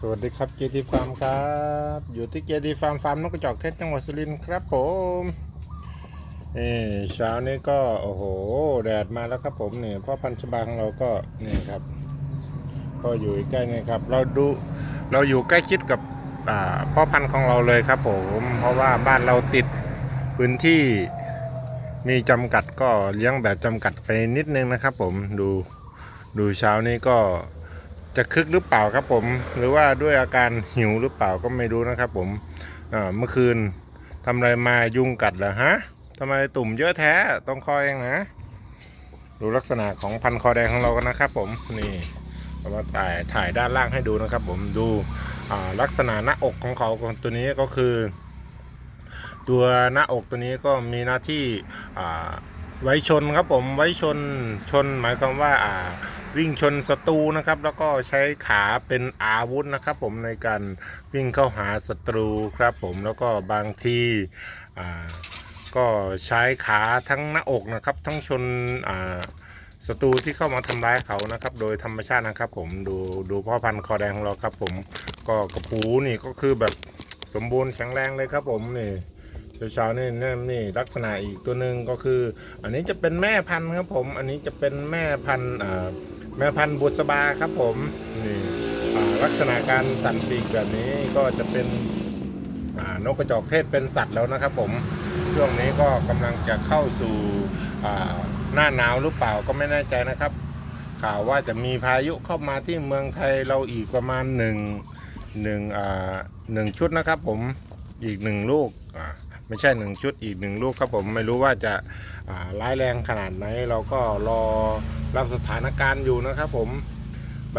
สวัสดีครับเจทีฟาร์มครับ อยู่ที่เจทีฟาร์มฟาร์มนกกระจอกเทศจังหวัดสุรินทร์ครับผมนี่เช้านี้ก็โอ้โหแดดมาแล้วครับผมเนี่ยพ่อพันธุ์ฉบังเราก็นี่ครับ ก็อยู่ใกล้นี่ครับ เราดูเราอยู่ใกล้ชิดกับพ่อพันธุ์ของเราเลยครับผมเพราะว่าบ้านเราติดพื้นที่มีจำกัดก็เลี้ยงแบบจำกัดไปนิดนึงนะครับผมดูดูเช้านี้ก็ จะคึกหรือเปล่าครับผม หรือว่าด้วยอาการหิวหรือเปล่าก็ไม่รู้นะครับ ผมเมื่อคืนทำอะไรมายุงกัดเหรอฮะทำไมตุ่มเยอะแท้ต้องคอยเองนะ ดูลักษณะของพันคอแดงของเรากันนะครับ ผมนี่เรามาถ่ายถ่ายด้านล่างให้ดูนะครับ ผมดูลักษณะหน้าอกของเขาตัวนี้ก็คือ ตัวหน้าอกตัวนี้ก็มีหน้าที่ไว้ชนครับผมไว้ชนชนหมายความว่า วิ่งชนศัตรูนะครับ แล้วก็ใช้ขาเป็นอาวุธนะครับ ผมในการวิ่งเข้าหาศัตรูครับ ผมแล้วก็บางทีก็ใช้ขาทั้งหน้าอกนะครับ ทั้งชนศัตรูที่เข้ามาทำร้ายเขานะครับ โดยธรรมชาตินะครับ ผมดูดูพ่อพันธุ์คอแดงของเราครับ ผมก็กระปูนี่ก็คือแบบสมบูรณ์แข็งแรงเลยครับ ผมนี่เช้าๆนี่นี่นี่ลักษณะอีกตัวหนึ่งก็คือ อันนี้จะเป็นแม่พันธุ์ครับผม อันนี้จะเป็นแม่พันธุ์อ่า แม่พันธุ์บุษบาครับผมนี่ลักษณะการสั่นปีกแบบนี้ก็จะเป็นนกกระจอกเทศเป็นสัตว์แล้วนะครับผมช่วงนี้ก็กำลังจะเข้าสู่หน้าหนาวหรือเปล่าก็ไม่แน่ใจนะครับ ข่าวว่าจะมีพายุเข้ามาที่เมืองไทยเราอีกประมาณหนึ่งหนึ่งหนึ่งชุดนะครับผมอีกหนึ่งลูกอ่า ไม่ใช่หนึ่งชุดอีกหนึ่งลูกครับผมไม่รู้ว่าจะร้ายแรงขนาดไหน เราก็รอรับสถานการณ์อยู่นะครับผม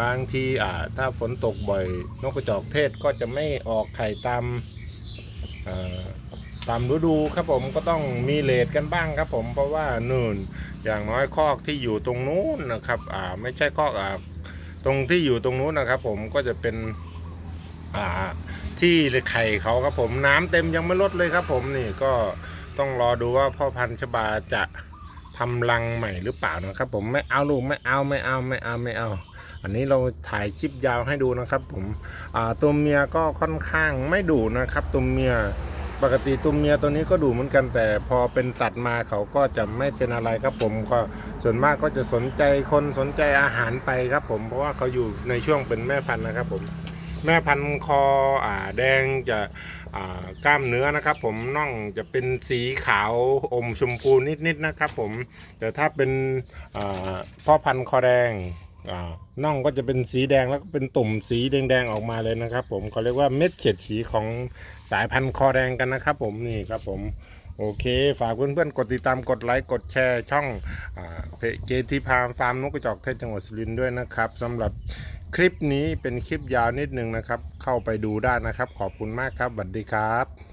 บางทีอ่าถ้าฝนตกบ่อยนกกระจอกเทศก็จะไม่ออกไข่ตามตามฤดูครับผมก็ต้องมีเลทกันบ้างครับผมเพราะว่านู่นอย่างน้อยคอกที่อยู่ตรงนู้นนะครับอ่าไม่ใช่คอกอ่าตรงที่อยู่ตรงนู้นนะครับผมก็จะเป็นอ่า ที่ไข่เขาครับผมน้ำเต็มยังไม่ลดเลยครับ ผมนี่ก็ต้องรอดูว่าพ่อพันธุ์ชบาจะทำรังใหม่หรือเปล่านะครับ ผมไม่เอาลูกไม่เอาไม่เอาไม่เอาไม่เอา อันนี้เราถ่ายคลิปยาวให้ดูนะครับ ผมอ่าตัวเมียก็ค่อนข้างไม่ดุนะครับ ตัวเมียปกติตัวเมียตัวนี้ก็ดุเหมือนกันแต่พอเป็นสัตว์มาเขาก็จะไม่เป็นอะไรครับผมก็ส่วนมากก็จะสนใจคนสนใจอาหารไปครับ ผมเพราะว่าเขาอยู่ในช่วงเป็นแม่พันธุ์นะครับผม แม่พันธุ์คออ่าแดงจะอ่ากล้ามเนื้อนะครับ ผมน่องจะเป็นสีขาวอมชมพูนิดๆนะครับ ผมแต่ถ้าเป็นอ่าพ่อพันธุ์คอแดงอ่าน่องก็จะเป็นสีแดงแล้วก็เป็นตุ่มสีแดงๆออกมาเลยนะครับ ผมเขาเรียกว่าเม็ดเฉดสีของสายพันธุ์คอแดงกันนะครับ ผมนี่ครับผมโอเค ฝากเพื่อนๆ กดติดตาม กดไลค์ กดแชร์ ช่องเพจเจทีพามฟาร์มนกกระจอกเทศจังหวัดสุรินทร์ด้วยนะครับสำหรับ คลิปนี้เป็นคลิปยาวนิดนึงนะครับ เข้าไปดูได้นะครับ ขอบคุณมากครับสวัสดีครับ